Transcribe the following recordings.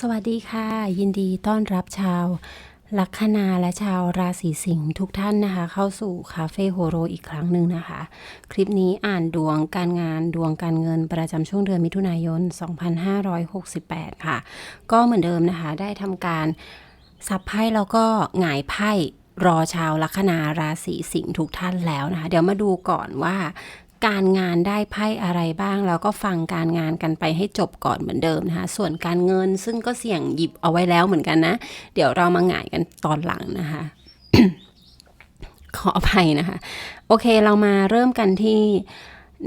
สวัสดีค่ะ ยินดีต้อนรับชาวลัคนาและชาวราศีสิงห์ทุกท่านนะคะ เข้าสู่คาเฟ่โฮโรอีกครั้งหนึ่งนะคะ คลิปนี้อ่านดวงการงานดวงการเงินประจำช่วงเดือนมิถุนายน 2568 ค่ะ ก็เหมือนเดิมนะคะ ได้ทำการ สับไพ่แล้วก็หงายไพ่รอชาวลัคนาราศีสิงห์ทุกท่านแล้วนะคะ เดี๋ยวมาดูก่อนว่า การงานได้ไพ่อะไรบ้าง แล้วก็ฟังการงานกันไปให้จบก่อนเหมือนเดิมนะคะ ส่วนการเงินซึ่งก็เสี่ยงหยิบเอาไว้แล้วเหมือนกันนะ เดี๋ยวเรามาหงายกันตอนหลังนะคะขออภัยนะคะ โอเคเรามาเริ่มกันที่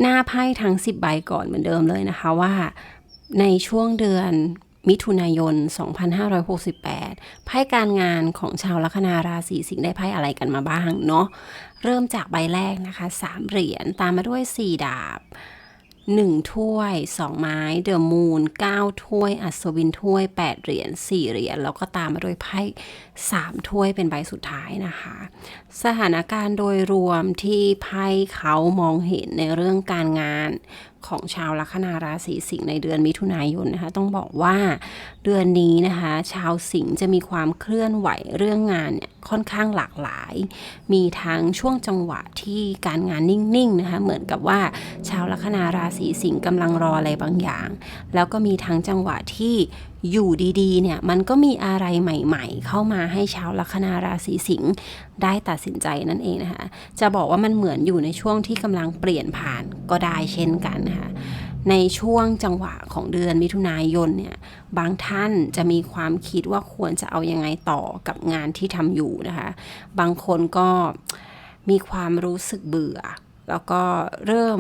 หน้าไพ่ทั้ง 10 ใบก่อนเหมือนเดิมเลยนะคะว่าในช่วงเดือน มิถุนายน 2568 ไพ่การงานของชาวลัคนาราศีสิงห์ได้ไพ่อะไรกันมาบ้างเนาะ เริ่มจากใบแรกนะคะ 3 เหรียญ ตามมาด้วย 4 ดาบ 1 ถ้วย 2 ไม้ เดอะมูน9ถ้วย อัศวินถ้วย 8 เหรียญ 4 เหรียญ แล้วก็ตามมาด้วยไพ่ 3 ถ้วยเป็นใบสุดท้ายนะคะ สถานการณ์โดยรวมที่ไพ่เขามองเห็นในเรื่องการงานของชาวลัคนาราศีสิงห์ในเดือนมิถุนายนนะคะต้องบอกว่าเดือนนี้นะคะ ชาวสิงห์จะมีความเคลื่อนไหวเรื่องงานเนี่ยค่อนข้างหลากหลาย มีทั้งช่วงจังหวะที่การงานนิ่งๆนะคะเหมือนกับว่าชาวลัคนาราศีสิงห์กำลังรออะไรบางอย่าง แล้วก็มีทั้งจังหวะที่ อยู่ดีๆ เนี่ยมันก็มีอะไรใหม่ๆ เข้ามาให้ชาวลัคนาราศีสิงห์ได้ตัดสินใจนั่นเองนะคะ จะบอกว่ามันเหมือนอยู่ในช่วงที่กำลังเปลี่ยนผ่านก็ได้เช่นกันนะคะในช่วงจังหวะของเดือนมิถุนายนเนี่ยบางท่านจะมีความคิดว่าควรจะเอายังไงต่อกับงานที่ทำอยู่นะคะ บางคนก็มีความรู้สึกเบื่อ แล้วก็เริ่ม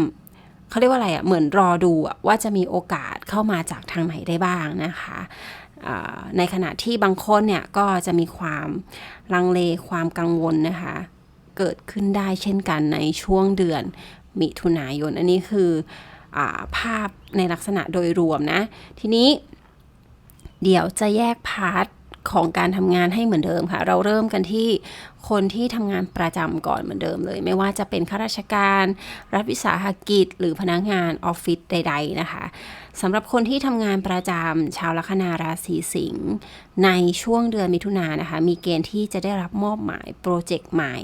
เขาเรียกว่าอะไรอะ่ะเหมือนรอดูอะว่าจะมีโอกาสเข้ามาจากทางไหนได้บ้างนะคะในขณะที่บางคนเนี่ยก็จะมีความลังเลความกังวลนะคะ เกิดขึ้นได้เช่นกันในช่วงเดือนมิถุนายน อันนี้คืออภาพในลักษณะโดยรวมนะ ทีนี้เดี๋ยวจะแยกพาร์ท ของการทำงานให้เหมือนเดิมค่ะ เราเริ่มกันที่คนที่ทำงานประจำก่อนเหมือนเดิมเลย ไม่ว่าจะเป็นข้าราชการ รัฐวิสาหกิจ หรือพนักงานออฟฟิศใด ๆ นะคะ สำหรับคนที่ทำงานประจำชาวลัคนาราศีสิงห์ในช่วงเดือนมิถุนายนนะคะ มีเกณฑ์ที่จะได้รับมอบหมายโปรเจกต์ใหม่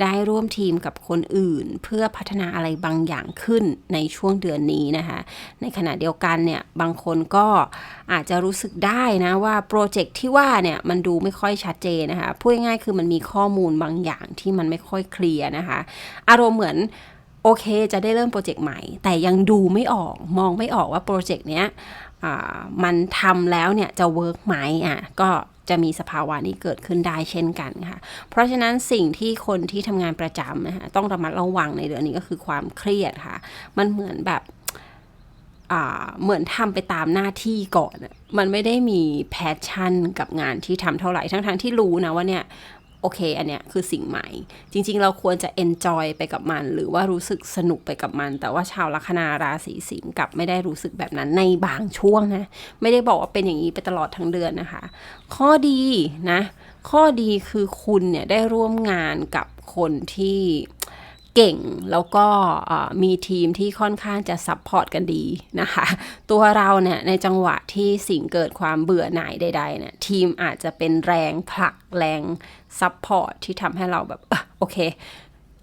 ได้ร่วมทีมกับคนอื่น เพื่อพัฒนาอะไรบางอย่างขึ้นในช่วงเดือนนี้นะคะ ในขณะเดียวกันเนี่ยบางคนก็อาจจะรู้สึกได้นะว่าโปรเจกต์ที่ว่าเนี่ยมันดูไม่ค่อยชัดเจนนะคะพูดง่ายๆคือมันมีข้อมูลบางอย่างที่มันไม่ค่อยเคลียร์นะคะ อารมณ์เหมือน โอเคจะได้เริ่มโปรเจกต์ใหม่ แต่ยังดูไม่ออกมองไม่ออกว่าโปรเจกต์เนี้ยมันทำแล้วเนี่ยจะเวิร์กไหมอะก็จะมีสภาวะนี้เกิดขึ้นได้เช่นกันค่ะ เพราะฉะนั้นสิ่งที่คนที่ทำงานประจำนะคะต้องระมัดระวังในเดือนนี้ก็คือความเครียดค่ะ มันเหมือนแบบเหมือนทำไปตามหน้าที่ก่อน มันไม่ได้มีแพชชั่นกับงานที่ทำเท่าไหร่ ทั้งๆที่รู้นะว่าเนี่ย โอเค อันเนี้ยคือสิ่งใหม่ จริง ๆ เราควรจะ enjoy ไปกับมัน หรือว่ารู้สึกสนุกไปกับมัน แต่ว่าชาวลัคนาราศีสิงห์กลับไม่ได้รู้สึกแบบนั้นในบางช่วงนะ ไม่ได้บอกว่าเป็นอย่างนี้ไปตลอดทั้งเดือนนะคะ ข้อดีนะ ข้อดีคือคุณเนี่ยได้ร่วมงานกับคนที่ เก่งแล้วก็มีทีมที่ค่อนข้างจะซัพพอร์ตกันดีนะคะ ตัวเราเนี่ยในจังหวะที่สิ่งเกิดความเบื่อหน่ายใดๆเนี่ยทีมอาจจะเป็นแรงผลักแรงซัพพอร์ตที่ทำให้เราแบบอโอเค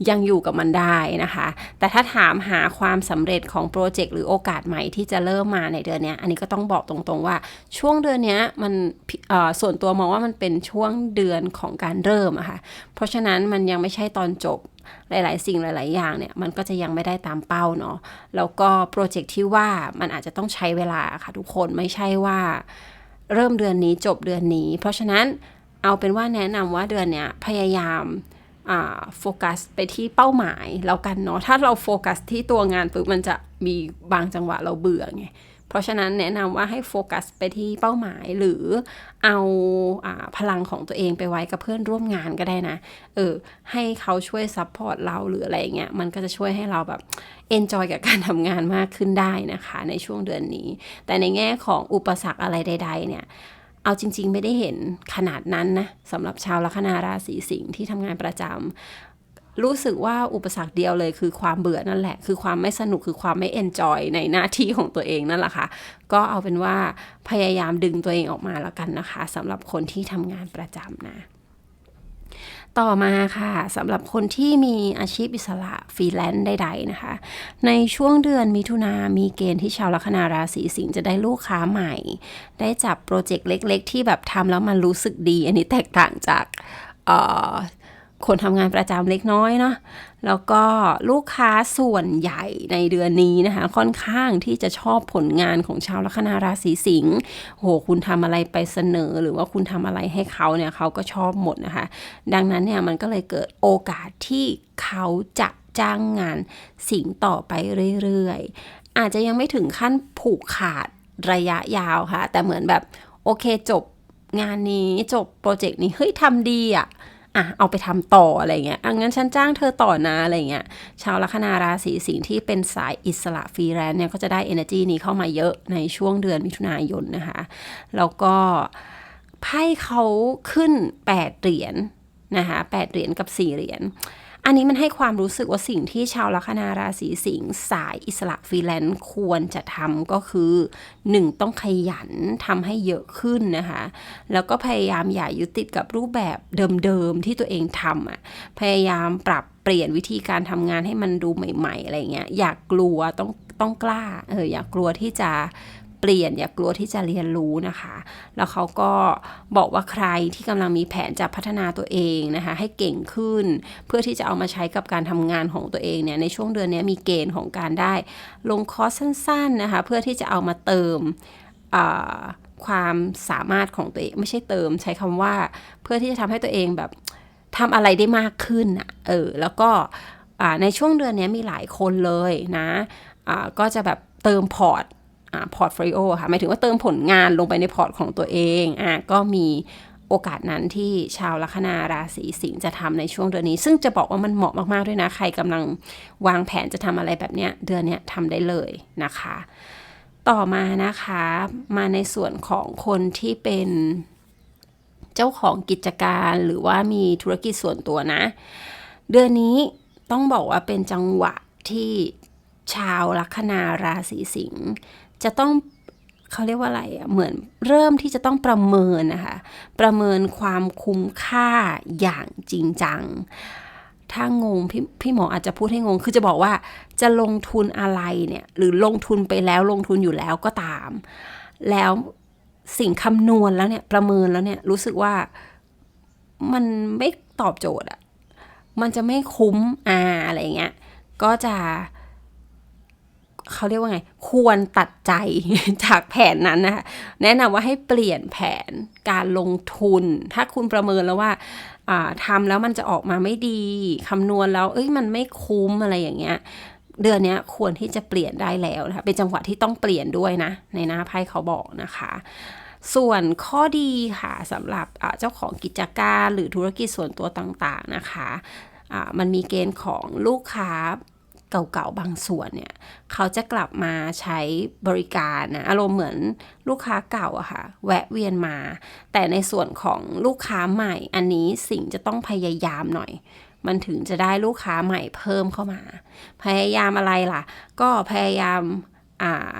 ยังอยู่กับมันได้นะคะ แต่ถ้าถามหาความสำเร็จของโปรเจกต์หรือโอกาสใหม่ที่จะเริ่มมาในเดือนนี้อันนี้ก็ต้องบอกตรงๆว่าช่วงเดือนนี้มันส่วนตัวมองว่ามันเป็นช่วงเดือนของการเริ่มอะค่ะเพราะฉะนั้นมันยังไม่ใช่ตอนจบหลาย ๆ สิ่งหลาย ๆ อย่างเนี่ยมันก็จะยังไม่ได้ตามเป้าเนาะแล้วก็โปรเจกต์ที่ว่ามันอาจจะต้องใช้เวลาค่ะทุกคนไม่ใช่ว่าเริ่มเดือนนี้จบเดือนนี้ เพราะฉะนั้นเอาเป็นว่าแนะนำว่าเดือนเนี้ยพยายาม โฟกัสไปที่เป้าหมายแล้วกันเนาะถ้าเราโฟกัสที่ตัวงานปุ๊บมันจะมีบางจังหวะเราเบื่อไงเพราะฉะนั้นแนะนำว่าให้โฟกัสไปที่เป้าหมายหรือเอาอาพลังของตัวเองไปไว้กับเพื่อนร่วมงานก็ได้นะเออให้เขาช่วยซัพพอร์ตเราหรืออะไรเงี้ยมันก็จะช่วยให้เราแบบเอนจอยกับการทำงานมากขึ้นได้นะคะ ในช่วงเดือนนี้ แต่ในแง่ของอุปสรรคอะไรใด ๆ เนี่ย เอาจริง ๆ ไม่ได้เห็นขนาดนั้นนะสำหรับชาวลัคนาราศีสิงห์ที่ทำงานประจำรู้สึกว่าอุปสรรคเดียวเลยคือความเบื่อนั่นแหละ คือความไม่สนุกคือความไม่เอนจอยในหน้าที่ของตัวเองนั่นแหละค่ะ ก็เอาเป็นว่าพยายามดึงตัวเองออกมาแล้วกันนะคะสำหรับคนที่ทำงานประจำนะ ต่อมาค่ะสำหรับคนที่มีอาชีพอิสระฟรีแลนซ์ใดๆนะคะ ในช่วงเดือนมิถุนามีเกณฑ์ที่ชาวลัคนาราศีสิงห์จะได้ลูกค้าใหม่ ได้จับโปรเจกต์เล็กๆ ที่แบบทำแล้วมันรู้สึกดี อันนี้แตกต่างจากเอ่อ คนทำงานประจำเล็กน้อยเนาะแล้วก็ลูกค้าส่วนใหญ่ในเดือนนี้นะคะ ค่อนข้างที่จะชอบผลงานของชาวลัคนาราศีสิงห์โหคุณทำอะไรไปเสนอ หรือว่าคุณทำอะไรให้เขาเนี่ยเขาก็ชอบหมดนะคะ ดังนั้นเนี่ยมันก็เลยเกิดโอกาสที่เขาจะจ้างงานสิงต่อไปเรื่อยๆ อาจจะยังไม่ถึงขั้นผูกขาดระยะยาวค่ะ แต่เหมือนแบบโอเคจบงานนี้จบโปรเจกต์นี้เฮ้ยทำดีอะ่ะ อะเอาไปทำต่ออะไรเงี้ยอะงั้นฉันจ้างเธอต่อนะอะไรเงี้ยชาวลัคนาราศีสิงห์ที่เป็นสายอิสระฟรีแลนซ์เนี่ยก็จะได้ energy นี้เข้ามาเยอะในช่วงเดือนมิถุนายนนะคะ แล้วก็ไพ่เขาขึ้น 8 เหรียญนะคะ8เหรียญกับ 4 เหรียญ อันนี้มันให้ความรู้สึกว่าสิ่งที่ชาวลัคนาราศีสิงห์สายอิสระฟรีแลนซ์ควรจะทำก็คือ 1. ต้องขยันทำให้เยอะขึ้นนะคะ แล้วก็พยายามอย่ายึดติดกับรูปแบบเดิมๆที่ตัวเองทำอะพยายามปรับเปลี่ยนวิธีการทำงานให้มันดูใหม่ ๆ อะไรเงี้ย อยากกลัวต้องต้องกล้าเอออยากกลัวที่จะ เปลี่ยนอย่ากลัวที่จะเรียนรู้นะคะ แล้วเขาก็บอกว่าใครที่กำลังมีแผนจะพัฒนาตัวเองนะคะ ให้เก่งขึ้น เพื่อที่จะเอามาใช้กับการทำงานของตัวเองเนี่ยในช่วงเดือนนี้มีเกณฑ์ของการได้ลงคอร์สสั้นๆนะคะ เพื่อที่จะเอามาเติมความสามารถของตัวเองไม่ใช่เติมใช้คำว่า เพื่อที่จะทำให้ตัวเองแบบทำอะไรได้มากขึ้นอะเออแล้วก็ในช่วงเดือนนี้มีหลายคนเลยนะก็จะแบบเติมพอร์ต พอร์ตโฟลิโอค่ะหมายถึงว่าเติมผลงานลงไปในพอร์ตของตัวเองอะก็มีโอกาสนั้นที่ชาวลัคนาราศีสิงห์จะทำในช่วงเดือนนี้ ซึ่งจะบอกว่ามันเหมาะมาก ๆ ด้วยนะ ใครกำลังวางแผนจะทำอะไรแบบเนี้ยเดือนเนี้ยทำได้เลยนะคะ ต่อมานะคะมาในส่วนของคนที่เป็นเจ้าของกิจการหรือว่ามีธุรกิจส่วนตัวนะ เดือนนี้ต้องบอกว่าเป็นจังหวะที่ชาวลัคนาราศีสิงห์ จะต้องเขาเรียกว่าอะไรอะเหมือนเริ่มที่จะต้องประเมินนะคะประเมินความคุ้มค่าอย่างจริงจัง ถ้างงพพี่หมออาจจะพูดให้งง คือจะบอกว่าจะลงทุนอะไรเนี่ยหรือลงทุนไปแล้วลงทุนอยู่แล้วก็ตาม แล้วสิ่งคำนวณแล้วเนี่ยประเมินแล้วเนี่ยรู้สึกว่ามันไม่ตอบโจทย์อะมันจะไม่คุ้มอ่าอะไรเงี้ยก็จะ เขาเรียกว่าไง ควรตัดใจจากแผนนั้นนะคะแนะนำว่าให้เปลี่ยนแผนการลงทุน ถ้าคุณประเมินแล้วว่าทำแล้วมันจะออกมาไม่ดีคำนวณแล้ว เอ้ยมันไม่คุ้มอะไรอย่างเงี้ยเดือนนี้ควรที่จะเปลี่ยนได้แล้วนะคะเป็นจังหวะที่ต้องเปลี่ยนด้วยนะ ในหน้าไพ่เขาบอกนะคะ ส่วนข้อดีค่ะสำหรับเจ้าของกิจการหรือธุรกิจส่วนตัวต่างๆนะคะ มันมีเกณฑ์ของลูกค้า เก่าๆบางส่วนเนี่ยเขาจะกลับมาใช้บริการนะอารมณ์เหมือนลูกค้าเก่าอะค่ะแวะเวียนมา แต่ในส่วนของลูกค้าใหม่อันนี้สิ่งจะต้องพยายามหน่อย มันถึงจะได้ลูกค้าใหม่เพิ่มเข้ามา พยายามอะไรล่ะ ก็พยายามอ่า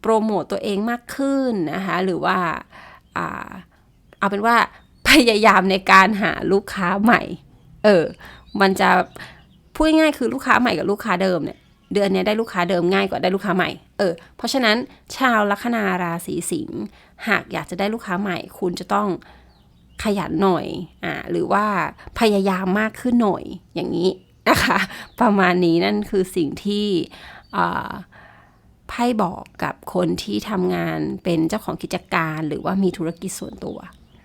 โปรโมตตัวเองมากขึ้นนะคะหรือว่าอ่าเอาเป็นว่าพยายามในการหาลูกค้าใหม่ เออ มันจะ พูดง่ายคือลูกค้าใหม่กับลูกค้าเดิมเนี่ยเดือนนี้ได้ลูกค้าเดิมง่ายกว่าได้ลูกค้าใหม่เออเพราะฉะนั้นชาวลัคนาราศีสิงห์หากอยากจะได้ลูกค้าใหม่ คุณจะต้องขยันหน่อยอ่าหรือว่าพยายามมากขึ้นหน่อยอย่างนี้นะคะประมาณนี้นั่นคือสิ่งที่ไพ่บอกกับคนที่ทำงานเป็นเจ้าของกิจการหรือว่ามีธุรกิจส่วนตัว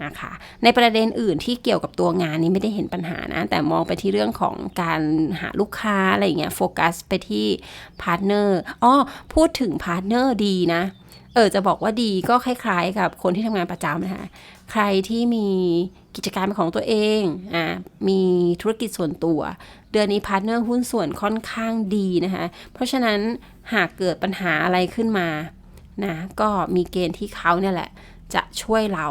นะคะ ในประเด็นอื่นที่เกี่ยวกับตัวงานนี้ไม่ได้เห็นปัญหานะ แต่มองไปที่เรื่องของการหาลูกค้าอะไรเงี้ยโฟกัสไปที่พาร์ทเนอร์อ๋อพูดถึงพาร์ทเนอร์ดีนะ เออจะบอกว่าดีก็คล้ายๆ กับคนที่ทำงานประจำนะคะใครที่มีกิจการเป็นของตัวเองอ่ามีธุรกิจส่วนตัว เดือนนี้พาร์ทเนอร์หุ้นส่วนค่อนข้างดีนะคะ เพราะฉะนั้นหากเกิดปัญหาอะไรขึ้นมานะก็มีเกณฑ์ที่เขาเนี่ยแหละจะช่วยเรา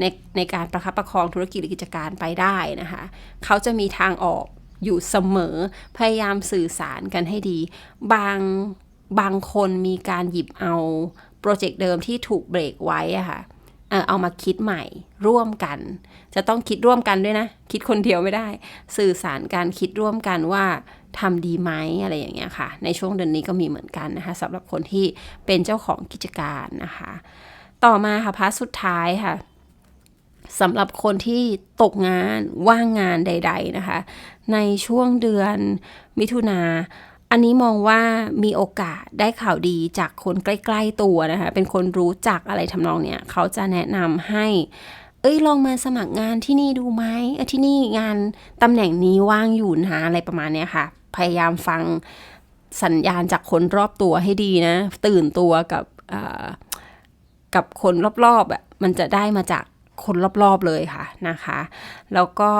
ในในการประคับประคองธุรกิจหรือกิจการไปได้นะคะ เขาจะมีทางออกอยู่เสมอ พยายามสื่อสารกันให้ดี บางบางคนมีการหยิบเอาโปรเจกต์เดิมที่ถูกเบรกไว้อะค่ะเอ่อเอามาคิดใหม่ร่วมกัน จะต้องคิดร่วมกันด้วยนะ คิดคนเดียวไม่ได้ สื่อสารการคิดร่วมกันว่าทำดีไหมอะไรอย่างเงี้ยค่ะ ในช่วงเดือนนี้ก็มีเหมือนกันนะคะสำหรับคนที่เป็นเจ้าของกิจการนะคะ ต่อมาค่ะพาร์ทสุดท้ายค่ะ สำหรับคนที่ตกงานว่างงานใด ๆนะคะ ในช่วงเดือนมิถุนาอันนี้มองว่ามีโอกาสได้ข่าวดีจากคนใกล้ ๆตัวนะคะ เป็นคนรู้จักอะไรทำนองเนี้ยเขาจะแนะนำให้ เอ้ยลองมาสมัครงานที่นี่ดูไหมที่นี่งานตำแหน่งนี้ว่างอยู่นะอะไรประมาณเนี้ยค่ะ พยายามฟังสัญญาณจากคนรอบตัวให้ดีนะ ตื่นตัวกับกับคนรอบๆอะมันจะได้มาจาก คนรอบๆเลยค่ะนะคะ แล้วก็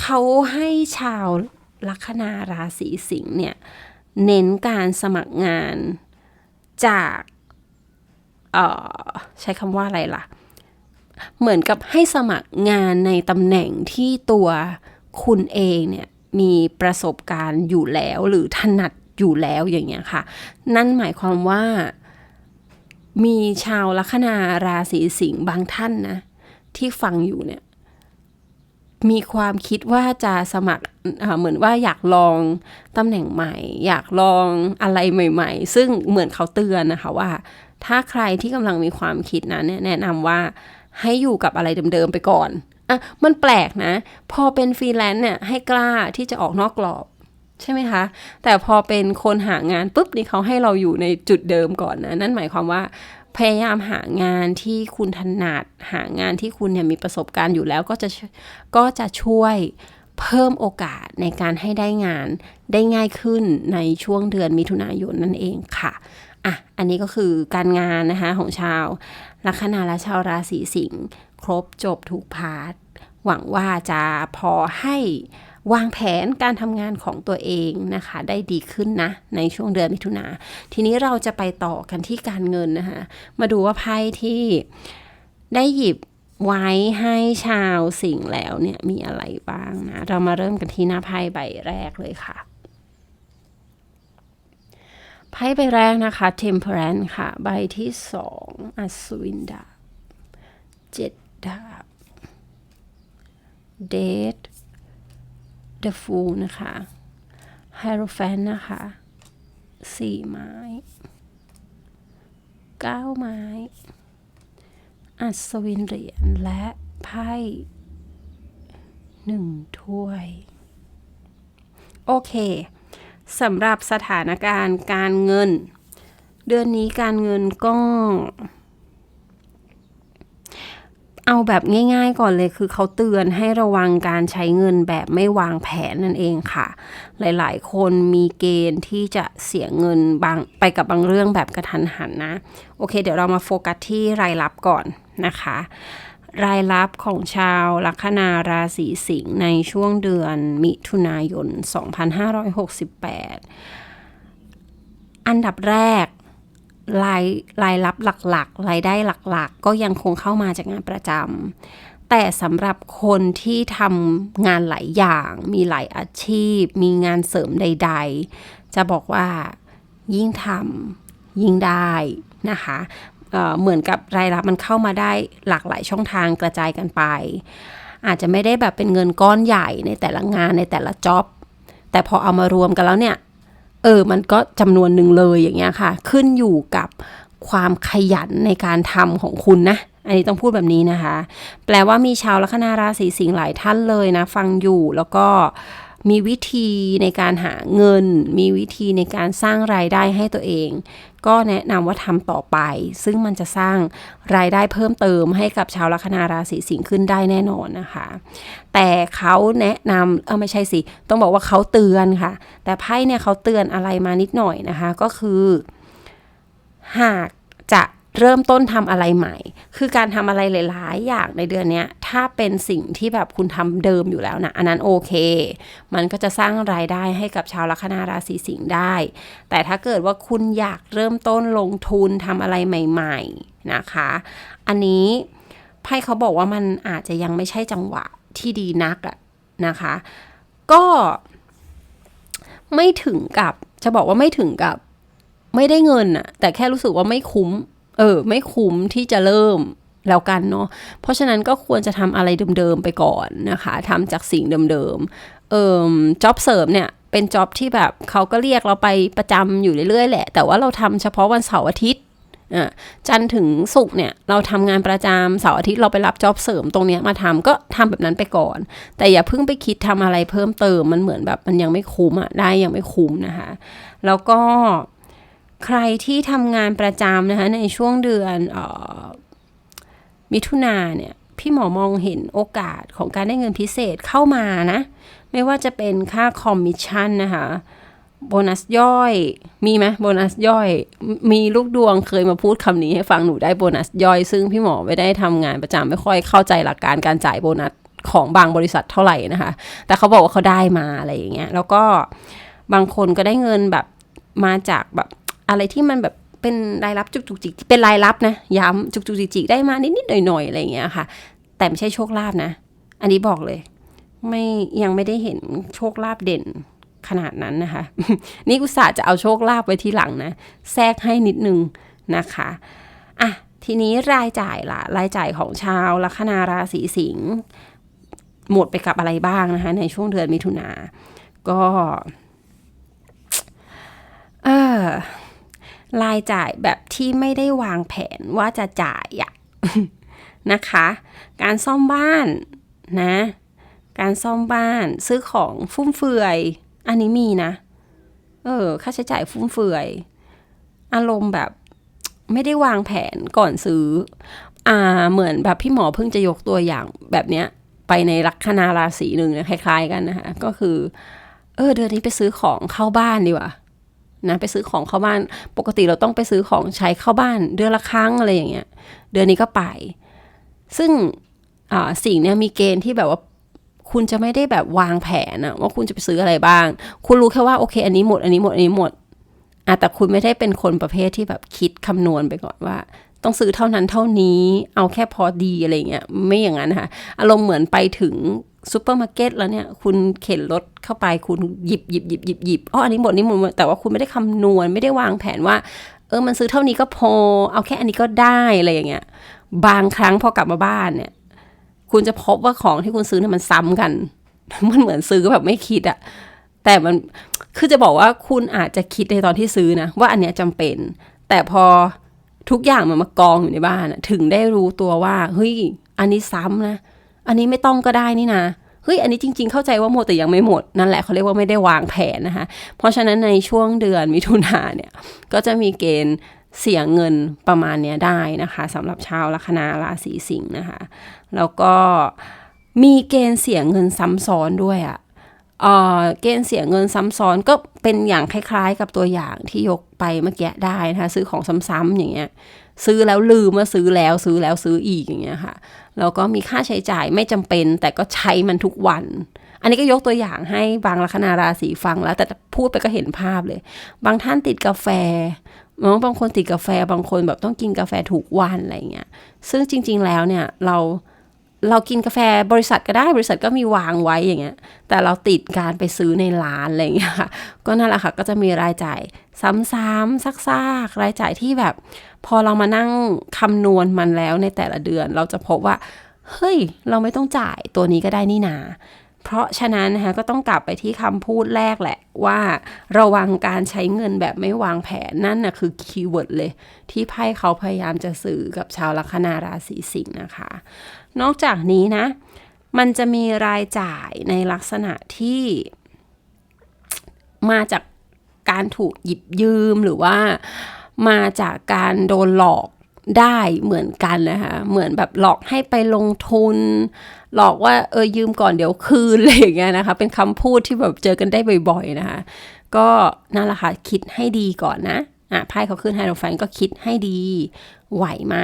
เขาให้ชาวลัคนาราศีสิงห์เนี่ย เน้นการสมัครงานจากเออใช้คำว่าอะไรล่ะ เหมือนกับให้สมัครงานในตำแหน่งที่ตัวคุณเองเนี่ยมีประสบการณ์อยู่แล้วหรือถนัดอยู่แล้วอย่างเงี้ยค่ะ นั่นหมายความว่า มีชาวลัคนาราศีสิงห์บางท่านนะ ที่ฟังอยู่เนี่ย มีความคิดว่าจะสมัครเอ่อเหมือนว่าอยากลองตำแหน่งใหม่ อยากลองอะไรใหม่ ๆ ซึ่งเหมือนเขาเตือนนะคะว่า ถ้าใครที่กำลังมีความคิดนะเนี่ยแนะนำว่าให้อยู่กับอะไรเดิมๆไปก่อนอะมันแปลกนะ พอเป็นฟรีแลนซ์เนี่ยให้กล้าที่จะออกนอกกรอบ ใช่ไหมคะ แต่พอเป็นคนหางานปุ๊บนี่เขาให้เราอยู่ในจุดเดิมก่อนนะ นั่นหมายความว่าพยายามหางานที่คุณถนัดหางานที่คุณเนี่ยมีประสบการณ์อยู่แล้วก็จะก็จะช่วยเพิ่มโอกาสในการให้ได้งานได้ง่ายขึ้นในช่วงเดือนมิถุนายนนั่นเองค่ะอะอันนี้ก็คือการงานนะคะของชาวลัคนาและชาวราศีสิงห์ครบจบทุกพาร์ทหวังว่าจะพอให้ วางแผนการทำงานของตัวเองนะคะ ได้ดีขึ้นนะ ในช่วงเดือนมิถุนาทีนี้เราจะไปต่อกันที่การเงินนะคะ มาดูว่าไพ่ที่ได้หยิบไว้ให้ชาวสิงห์แล้วเนี่ยมีอะไรบ้างนะ เรามาเริ่มกันที่หน้าไพ่ใบแรกเลยค่ะไพ่ใบแรกนะคะ Temperance ค่ะ ใบที่สองอัศวินดาบเจ็ดดาบ Date The Fool นะคะ Hierophant นะคะสี่ไม้เก้าไม้ อัศวินเหรียญและไพ่หนึ่งถ้วย โอเคสำหรับสถานการณ์การเงิน เดือนนี้การเงินก็ เอาแบบง่ายๆก่อนเลยคือเขาเตือนให้ระวังการใช้เงินแบบไม่วางแผนนั่นเองค่ะ หลายๆ คนมีเกณฑ์ที่จะเสียเงินบางไปกับบางเรื่องแบบกระทันหันนะ โอเค เดี๋ยวเรามาโฟกัสที่รายรับก่อนนะคะ รายรับของชาวลัคนาราศีสิงห์ในช่วงเดือนมิถุนายน 2568 อันดับแรก รายรายรับหลักๆ รายได้หลักๆ ก็ยังคงเข้ามาจากงานประจำแต่สำหรับคนที่ทำงานหลายอย่าง มีหลายอาชีพ มีงานเสริมใด ๆ จะบอกว่ายิ่งทำยิ่งได้นะคะเเหมือนกับรายรับมันเข้ามาได้หลากหลายช่องทางกระจายกันไป อาจจะไม่ได้แบบเป็นเงินก้อนใหญ่ในแต่ละงานในแต่ละจ็อบแต่พอเอามารวมกันแล้วเนี่ย เออมันก็จำนวนหนึ่งเลยอย่างเงี้ยค่ะ ขึ้นอยู่กับความขยันในการทำของคุณนะอันนี้ต้องพูดแบบนี้นะคะ แปลว่ามีชาวลัคนาราศีสิงห์หลายท่านเลยนะ ฟังอยู่แล้วก็มีวิธีในการหาเงิน มีวิธีในการสร้างรายได้ให้ตัวเอง ก็แนะนำว่าทำต่อไป ซึ่งมันจะสร้างรายได้เพิ่มเติมให้กับชาวลัคนาราศีสิงห์ขึ้นได้แน่นอนนะคะ แต่เขาแนะนำเออไม่ใช่สิ ต้องบอกว่าเขาเตือนค่ะ แต่ไพ่เนี่ยเขาเตือนอะไรมานิดหน่อยนะคะ ก็คือ หากจะ เริ่มต้นทำอะไรใหม่ คือการทำอะไรหลาย ๆ อย่างในเดือนเนี้ถ้าเป็นสิ่งที่แบบคุณทำเดิมอยู่แล้วนะอันนั้นโอเค มันก็จะสร้างรายได้ให้กับชาวลัคนาราศีสิงห์ได้ แต่ถ้าเกิดว่าคุณอยากเริ่มต้นลงทุนทำอะไรใหม่ ๆ นะคะ อันนี้ไพ่เขาบอกว่ามันอาจจะยังไม่ใช่จังหวะที่ดีนักอะนะคะ ก็ไม่ถึงกับจะบอกว่าไม่ถึงกับไม่ได้เงินอะแต่แค่รู้สึกว่าไม่คุ้ม เออ ไม่คุ้มที่จะเริ่มแล้วกันเนาะ เพราะฉะนั้นก็ควรจะทำอะไรเดิมๆไปก่อนนะคะทำจากสิ่งเดิมๆ เอ่อจ็อบเสริมเนี่ยเป็นจ็อบที่แบบเขาก็เรียกเราไปประจำอยู่เรื่อยๆแหละ แต่ว่าเราทำเฉพาะวันเสาร์อาทิตย์อะจันถึงศุกร์เนี่ยเราทำงานประจำเสาร์อาทิตย์เราไปรับจ็อบเสริมตรงเนี้ยมาทำก็ทำแบบนั้นไปก่อน แต่อย่าเพิ่งไปคิดทำอะไรเพิ่มเติมมันเหมือนแบบมันยังไม่คุ้มอะได้ยังไม่คุ้มนะคะ แล้วก็ ใครที่ทำงานประจำนะคะในช่วงเดือนออมิถุนาเนี่ยพี่หมอมองเห็นโอกาสของการได้เงินพิเศษเข้ามานะ ไม่ว่าจะเป็นค่าคอมมิชชั่นนะคะโบนัสย่อย มีไหมโบนัสย่อย มีลูกดวงเคยมาพูดคำนี้ให้ฟังหนูได้โบนัสย่อย ซึ่งพี่หมอไม่ได้ทำงานประจำไม่ค่อยเข้าใจหลักการการจ่ายโบนัสของบางบริษัทเท่าไหร่นะคะ แต่เขาบอกว่าเขาได้มาอะไรอย่างเงี้ย แล้วก็บางคนก็ได้เงินแบบมาจากแบบ อะไรที่มันแบบเป็นรายรับจุกจุกจิกเป็นรายรับนะ ย้ำจุกจุกจิกจิกได้มานิดๆหน่อยๆอะไรอย่างเงี้ยค่ะ แต่ไม่ใช่โชคลาภนะ อันนี้บอกเลย ไม่ยังไม่ได้เห็นโชคลาภเด่นขนาดนั้นนะคะ นี่กุศาจะเอาโชคลาภไว้ทีหลังนะ แทรกให้นิดนึงนะคะอะทีนี้รายจ่ายล่ะรายจ่ายของชาวลัคนาราศีสิงห์หมดไปกับอะไรบ้างนะคะ ในช่วงเดือนมิถุนาก็ เออ รายจ่ายแบบที่ไม่ได้วางแผนว่าจะจ่ายอะนะคะ การซ่อมบ้านนะ การซ่อมบ้านซื้อของฟุ่มเฟือย อันนี้มีนะ เออ ค่าใช้จ่ายฟุ่มเฟือย อารมณ์แบบไม่ได้วางแผนก่อนซื้อ อ่า เหมือนแบบพี่หมอเพิ่งจะยกตัวอย่างแบบเนี้ย ไปในลัคนาราศีหนึ่งนะคล้าย ๆ กันนะคะ ก็คือ เออ เดือนนี้ไปซื้อของเข้าบ้านดีกว่า นะไปซื้อของเข้าบ้านปกติเราต้องไปซื้อของใช้เข้าบ้าน เดือนละครั้งอะไรอย่างเงี้ย เดือนนี้ก็ไป ซึ่งสิ่งเนี้ยมีเกณฑ์ที่แบบว่าคุณจะไม่ได้แบบวางแผนอะว่าคุณจะไปซื้ออะไรบ้าง คุณรู้แค่ว่าโอเค อันนี้หมด อันนี้หมด อันนี้หมดอะแต่คุณไม่ได้เป็นคนประเภทที่แบบคิดคำนวณไปก่อนว่า ต้องซื้อเท่านั้นเท่านี้เอาแค่พอดีอะไรเงี้ยไม่อย่างนั้นค่ะอารมณ์เหมือนไปถึงซูเปอร์มาร์เก็ตแล้วเนี่ยคุณเข็นรถเข้าไปคุณหยิบหยิบหยิบหยิบหยิบอ๋ออันนี้หมดนี่หมดแต่ว่าคุณไม่ได้คำนวณไม่ได้วางแผนว่า เออมันซื้อเท่านี้ก็พอ เอาแค่อันนี้ก็ได้อะไรอย่างเงี้ยบางครั้งพอกลับมาบ้านเนี่ย คุณจะพบว่าของที่คุณซื้อเนี่ยมันซ้ำกันมันเหมือนซื้อแบบไม่คิดอะแต่มันคือจะบอกว่าคุณอาจจะคิดในตอนที่ซื้อนะว่าอันเนี้ยจำเป็น แต่พอ ทุกอย่างมันมากองอยู่ในบ้านอะถึงได้รู้ตัวว่าเฮ้ยอันนี้ซ้ำนะ อันนี้ไม่ต้องก็ได้นี่นะเฮ้ยอันนี้จริง ๆ เข้าใจว่าหมดแต่ยังไม่หมดนั่นแหละเขาเรียกว่าไม่ได้วางแผนนะคะ เพราะฉะนั้นในช่วงเดือนมิถุนาเนี่ยก็จะมีเกณฑ์เสียเงินประมาณเนี้ยได้นะคะสำหรับชาวลัคนาราศีสิงห์นะคะ แล้วก็มีเกณฑ์เสียเงินซ้ำซ้อนด้วยอะ เกณฑ์เสียเงินซ้ำซ้อนก็เป็นอย่างคล้ายๆ กับตัวอย่างที่ยกไปเมื่อกี้ได้นะคะซื้อของซ้ำๆอย่างเงี้ยซื้อแล้วลืมว่าซื้อแล้วซื้อแล้วซื้ออีกอย่างเงี้ยค่ะแล้วก็มีค่าใช้จ่ายไม่จำเป็น แต่ก็ใช้มันทุกวัน อันนี้ก็ยกตัวอย่างให้บางลัคนาราศีฟังแล้ว แต่พูดไปก็เห็นภาพเลย บางท่านติดกาแฟบางคนติดกาแฟบางคนแบบต้องกินกาแฟทุกวันอะไรเงี้ยซึ่งจริง ๆ แล้วเนี่ยเรา เรากินกาแฟบริษัทก็ได้บริษัทก็มีวางไว้อย่างเงี้ย แต่เราติดการไปซื้อในร้านอะไรเงี้ยค่ะ ก็นั่นแหละค่ะ ก็จะมีรายจ่ายซ้ำๆซักๆ รายจ่ายที่แบบ พอเรามานั่งคำนวณมันแล้วในแต่ละเดือน เราจะพบว่า เฮ้ย เราไม่ต้องจ่ายตัวนี้ก็ได้นี่นา เพราะฉะนั้นนะคะก็ต้องกลับไปที่คำพูดแรกแหละว่าระวังการใช้เงินแบบไม่วางแผนนั่นนะคือคีย์เวิร์ดเลย ที่ไพ่เขาพยายามจะสื่อกับชาวลัคนาราศีสิงห์นะคะ นอกจากนี้นะ มันจะมีรายจ่ายในลักษณะที่มาจากการถูกหยิบยืมหรือว่ามาจากการโดนหลอก ได้เหมือนกันนะคะเหมือนแบบหลอกให้ไปลงทุน หลอกว่าเออยืมก่อนเดี๋ยวคืนอะไรอย่างเงี้ยนะคะ เป็นคำพูดที่แบบเจอกันได้บ่อยๆนะคะ ก็นั่นแหละค่ะคิดให้ดีก่อนนะอะไพ่เขาขึ้นไฮโดรแฟนก็คิดให้ดี ไหวไหม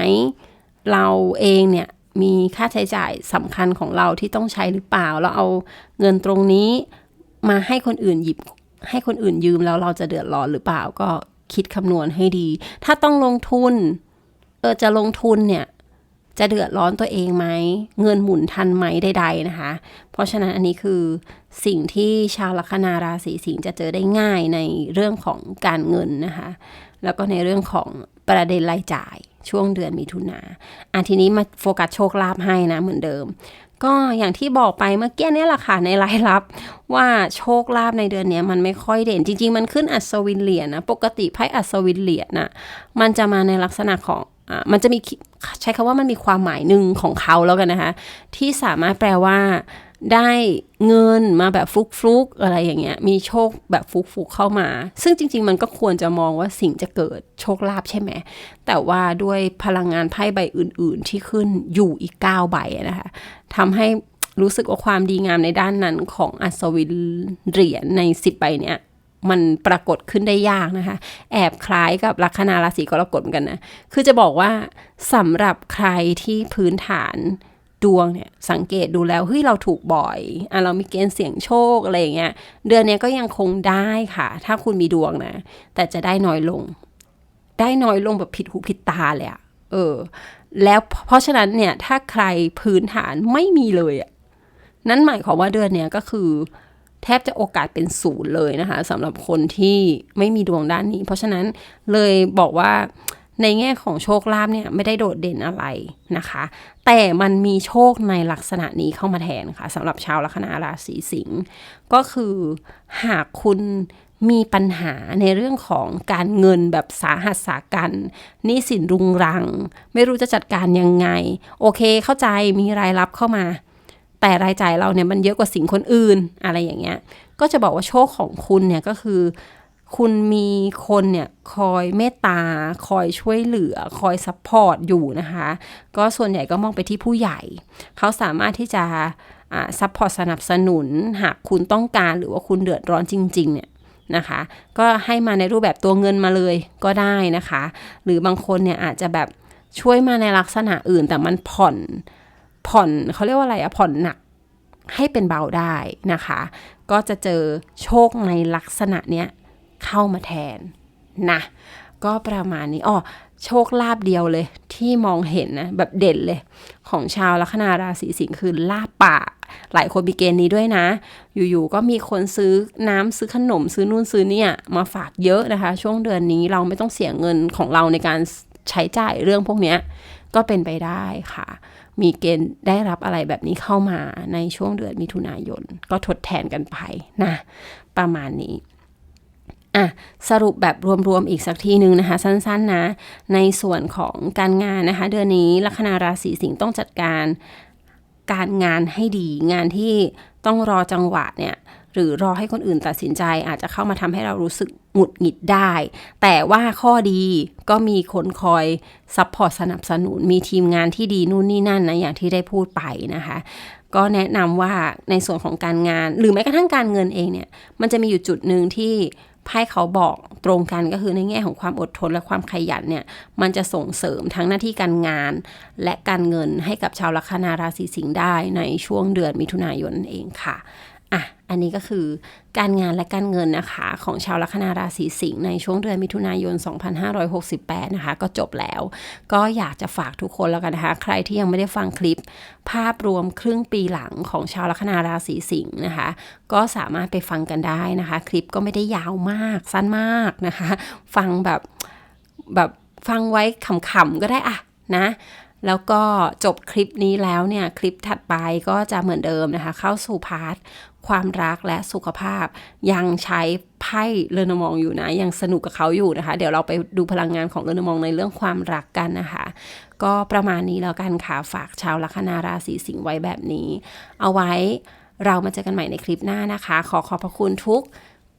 เราเองเนี่ยมีค่าใช้จ่ายสำคัญของเราที่ต้องใช้หรือเปล่า เราเอาเงินตรงนี้มาให้คนอื่นหยิบให้คนอื่นยืมแล้วเราจะเดือดร้อนหรือเปล่าก็คิดคำนวณให้ดี ถ้าต้องลงทุน ออจะลงทุนเนี่ยจะเดือดร้อนตัวเองไหม เงินหมุนทันไหมใดๆนะคะ เพราะฉะนั้นอันนี้คือสิ่งที่ชาวลัคนาราศีสิงห์จะเจอได้ง่ายในเรื่องของการเงินนะคะ แล้วก็ในเรื่องของประเด็นรายจ่ายช่วงเดือนมิถุนาอะทีนี้มาโฟกัสโชคลาภให้นะเหมือนเดิม ก็อย่างที่บอกไปเมื่อกี้นี่แหละค่ะในรายรับ ว่าโชคลาภในเดือนนี้มันไม่ค่อยเด่นจริง ๆ มันขึ้นอัศวินเหรียญนะปกติไพ่อัศวินเหรียญนะมันจะมาในลักษณะของ มันจะมีใช้คำว่ามันมีความหมายหนึ่งของเขาแล้วกันนะคะ ที่สามารถแปลว่า ได้เงินมาแบบฟลุกฟุกๆอะไรอย่างเงี้ย มีโชคแบบฟุกฟุกๆเข้ามา ซึ่งจริง ๆ มันก็ควรจะมองว่าสิ่งจะเกิดโชคลาภใช่ไหม แต่ว่าด้วยพลังงานไพ่ใบอื่น ๆ ที่ขึ้นอยู่อีก 9 ใบนะคะทำให้รู้สึกว่าความดีงามในด้านนั้นของอัศวินเหรียญใน 10 ใบเนี้ย มันปรากฏขึ้นได้ยากนะคะ แอบคล้ายกับลัคนาราศีกรกฎเหมือนกันนะ คือจะบอกว่าสำหรับใครที่พื้นฐานดวงเนี่ยสังเกตดูแล้วเฮ้ยเราถูกบ่อยอะเรามีเกณฑ์เสี่ยงโชคอะไรอย่างเงี้ยเดือนนี้ก็ยังคงได้ค่ะ ถ้าคุณมีดวงนะ แต่จะได้น้อยลง ได้น้อยลงแบบผิดหูผิดตาเลยอะเออ แล้วเพราะฉะนั้นเนี่ยถ้าใครพื้นฐานไม่มีเลยอะนั่นหมายความว่าเดือนนี้ก็คือ แทบจะโอกาสเป็นศูนย์เลยนะคะสำหรับคนที่ไม่มีดวงด้านนี้ เพราะฉะนั้นเลยบอกว่าในแง่ของโชคลาภเนี่ยไม่ได้โดดเด่นอะไรนะคะ แต่มันมีโชคในลักษณะนี้เข้ามาแทนค่ะสำหรับชาวลัคนาราศีสิงห์ก็คือหากคุณมีปัญหาในเรื่องของการเงินแบบสาหัสสากันนี้สินรุงรัง ไม่รู้จะจัดการยังไง โอเคเข้าใจมีรายรับเข้ามา แต่รายจ่ายเราเนี่ยมันเยอะกว่าสิ่งคนอื่นอะไรอย่างเงี้ย ก็จะบอกว่าโชคของคุณเนี่ยก็คือ คุณมีคนเนี่ยคอยเมตตา คอยช่วยเหลือ คอยซัพพอร์ตอยู่นะคะ ก็ส่วนใหญ่ก็มองไปที่ผู้ใหญ่ เขาสามารถที่จะซัพพอร์ตสนับสนุน หากคุณต้องการหรือว่าคุณเดือดร้อนจริง ๆ เนี่ยนะคะ ก็ให้มาในรูปแบบตัวเงินมาเลยก็ได้นะคะ หรือบางคนเนี่ยอาจจะแบบช่วยมาในลักษณะอื่นแต่มันผ่อน ผ่อนเขาเรียกว่าอะไรอะผ่อนหนักให้เป็นเบาได้นะคะ ก็จะเจอโชคในลักษณะเนี้ยเข้ามาแทนนะก็ประมาณนี้อ๋อโชคลาภเดียวเลยที่มองเห็นนะแบบเด่นเลย ของชาวลัคนาราศีสิงห์คือลาบป่ากหลายคนมีเกณฑ์นี้ด้วยนะ อยู่ๆก็มีคนซื้อน้ำซื้อขนมซื้อนู่นซื้อเนี่ยมาฝากเยอะนะคะ ช่วงเดือนนี้เราไม่ต้องเสียเงินของเราในการใช้จ่ายเรื่องพวกนี้ก็เป็นไปได้ค่ะ มีเกณฑ์ได้รับอะไรแบบนี้เข้ามาในช่วงเดือนมิถุนายน ก็ทดแทนกันไปนะประมาณนี้อะสรุปแบบรวมๆอีกสักทีหนึ่งนะคะ สั้นๆนะ ในส่วนของการงานนะคะ เดือนนี้ลัคนาราศีสิงห์ต้องจัดการการงานให้ดี งานที่ต้องรอจังหวะเนี่ย หรือรอให้คนอื่นตัดสินใจอาจจะเข้ามาทำให้เรารู้สึกหงุดหงิดได้ แต่ว่าข้อดีก็มีคนคอยซัพพอร์ตสนับสนุน มีทีมงานที่ดีนู่นนี่นั่นนะอย่างที่ได้พูดไปนะคะก็แนะนำว่าในส่วนของการงาน หรือแม้กระทั่งการเงินเองเนี่ย มันจะมีอยู่จุดหนึ่งที่ไพ่เขาบอกตรงกันก็คือในแง่ของความอดทนและความขยันเนี่ย มันจะส่งเสริมทั้งหน้าที่การงาน และการเงินให้กับชาวลัคนาราศีสิงห์ได้ในช่วงเดือนมิถุนายนนั่นเองค่ะ อันนี้ก็คือการงานและการเงินนะคะของชาวลัคนาราศีสิงห์ในช่วงเดือนมิถุนายน 2568 นะคะ ก็จบแล้ว ก็อยากจะฝากทุกคนแล้วกันนะคะ ใครที่ยังไม่ได้ฟังคลิป ภาพรวมครึ่งปีหลังของชาวลัคนาราศีสิงห์นะคะ ก็สามารถไปฟังกันได้นะคะ คลิปก็ไม่ได้ยาวมากสั้นมากนะคะ ฟังแบบแบบฟังไว้ขำๆก็ได้อะนะแล้วก็จบคลิปนี้แล้วเนี่ย คลิปถัดไปก็จะเหมือนเดิมนะคะ เข้าสู่พาร์ท ความรักและสุขภาพ ยังใช้ไพ่เรนมองอยู่นะ ยังสนุกกับเขาอยู่นะคะ เดี๋ยวเราไปดูพลังงานของเรนมองในเรื่องความรักกันนะคะ ก็ประมาณนี้แล้วกันค่ะ ฝากชาวลัคนาราศีสิงห์ไว้แบบนี้ เอาไว้เรามาเจอกันใหม่ในคลิปหน้านะคะ ขอขอบพระคุณทุก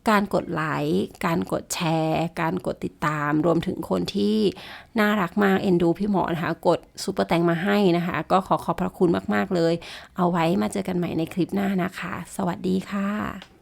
การกดไลค์การกดแชร์ การกดติดตาม รวมถึงคนที่น่ารักมากเอ็นดูพี่หมอนะคะ กดซูเปอร์แตงมาให้นะคะ ก็ขอขอบพระคุณมาก ๆ เลย เอาไว้มาเจอกันใหม่ในคลิปหน้านะคะ สวัสดีค่ะ